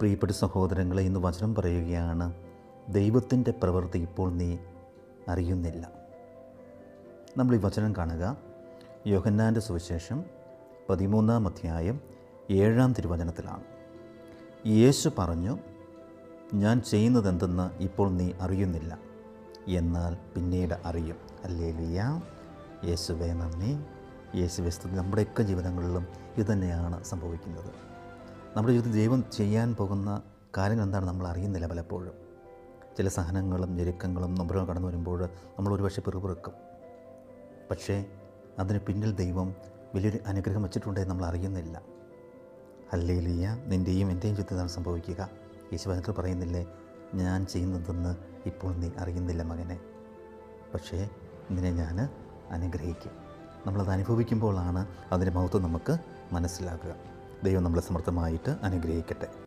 പ്രിയപ്പെട്ട സഹോദരങ്ങളെ ഇന്ന് വചനം പറയുകയാണ് ദൈവത്തിന്റെ പ്രവൃത്തി ഇപ്പോൾ നീ അറിയുന്നില്ല. നമ്മൾ ഈ വചനം കാണുക. യോഹന്നാന്റെ സുവിശേഷം പതിമൂന്നാം അധ്യായം ഏഴാം തിരുവചനത്തിലാണ്. യേശു പറഞ്ഞു ഞാൻ ചെയ്യുന്നതെന്തെന്ന് ഇപ്പോൾ നീ അറിയുന്നില്ല. എന്നാൽ പിന്നീട് അറിയും. അല്ലേ ലിയ യേശുവേ നന്ദി. യേശുവെ സ്തുതി. നമ്മുടെയൊക്കെ ജീവിതങ്ങളിലും ഇതുതന്നെയാണ് സംഭവിക്കുന്നത്. നമ്മുടെ ജീവിതത്തിൽ ദൈവം ചെയ്യാൻ പോകുന്ന കാര്യങ്ങൾ എന്താണ് നമ്മൾ അറിയുന്നില്ല പലപ്പോഴും. ചില സഹനങ്ങളും ഞെരുക്കങ്ങളും നമ്പറുകൾ കടന്നു വരുമ്പോൾ നമ്മൾ ഒരുപക്ഷെ പിറുപിറുക്കും പക്ഷേ അതിന് പിന്നിൽ ദൈവം വലിയൊരു അനുഗ്രഹം വെച്ചിട്ടുണ്ടെന്ന് നമ്മൾ അറിയുന്നില്ല. അല്ലേലിയ നിന്റെയും എന്റെയും ജീവിതത്തിലാണ് സംഭവിക്കുക? യേശുവനത്തിൽ പറയുന്നില്ലേ? ഞാൻ ചെയ്യുന്നതെന്ന് ഇപ്പോൾ നീ അറിയുന്നില്ല മകനെ. പക്ഷേ നിന്നെ ഞാൻ അനുഗ്രഹിക്കും. നമ്മളത് അനുഭവിക്കുമ്പോഴാണ് അതിന്റെ മഹത്വം നമുക്ക് മനസ്സിലാക്കുക ദൈവം നമ്മളെ സമർത്ഥമായിട്ട് അനുഗ്രഹിക്കട്ടെ.